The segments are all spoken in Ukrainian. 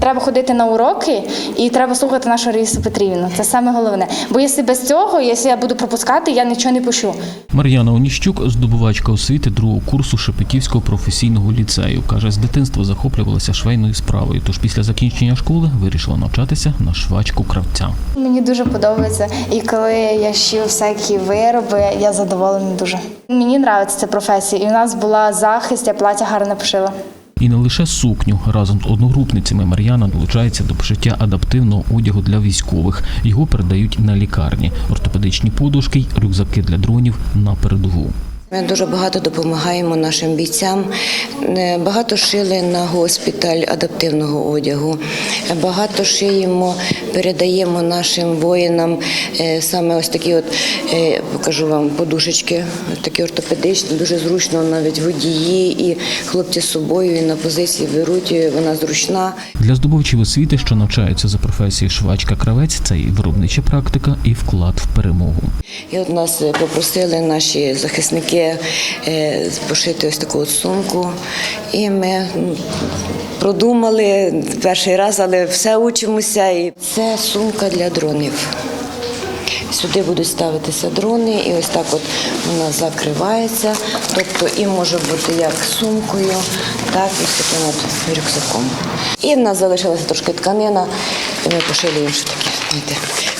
Треба ходити на уроки і треба слухати нашу Раїсу Петрівну. Це саме головне. Бо якщо без цього, якщо я буду пропускати, я нічого не пущу. Мар'яна Оніщук, здобувачка освіти другого курсу Шепетівського професійного ліцею, каже, з дитинства захоплювалася швейною справою. Тож після закінчення школи вирішила навчатися на швачку кравця. Мені дуже подобається. І коли я шию всякі вироби, я задоволена дуже. Мені подобається ця професія. І в нас була захист, я плаття гарно пошила. І не лише сукню разом з одногрупницями Мар'яна долучається до пошиття адаптивного одягу для військових. Його передають на лікарні, ортопедичні подушки, й рюкзаки для дронів на передову. Ми дуже багато допомагаємо нашим бійцям. Е, Багато шили на госпіталь адаптивного одягу. Е, Багато шиємо, передаємо нашим воїнам е, саме ось такі, от покажу вам подушечки, такі ортопедичні, дуже зручно навіть водії і хлопці з собою і на позиції беруть. і Вона зручна. Для здобувачів освіти, що навчаються за професією швачка-кравець, це і виробнича практика, і вклад в перемогу. І от нас попросили наші захисники е, пошити ось таку от сумку. І ми продумали перший раз, але все учимося. І це сумка для дронів. Сюди будуть ставитися дрони, і ось так от вона закривається. Тобто і може бути як сумкою, так і таким от рюкзаком. І в нас залишилася трошки тканина, і ми пошили таке. знаєте,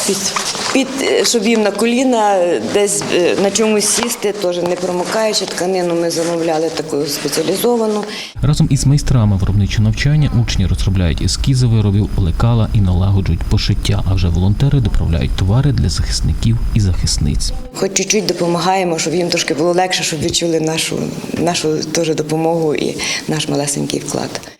Під, під, е, щоб їм на коліна е, десь е, на чомусь сісти, теж не промокаючи тканину, ми замовляли таку спеціалізовану. Разом із майстрами виробничого навчання учні розробляють ескізи виробів, лекала і налагоджують пошиття. А вже волонтери доправляють товари для захисників і захисниць. Хоч чуть-чуть допомагаємо, щоб їм трошки було легше, щоб відчули нашу, нашу теж допомогу і наш малесенький вклад.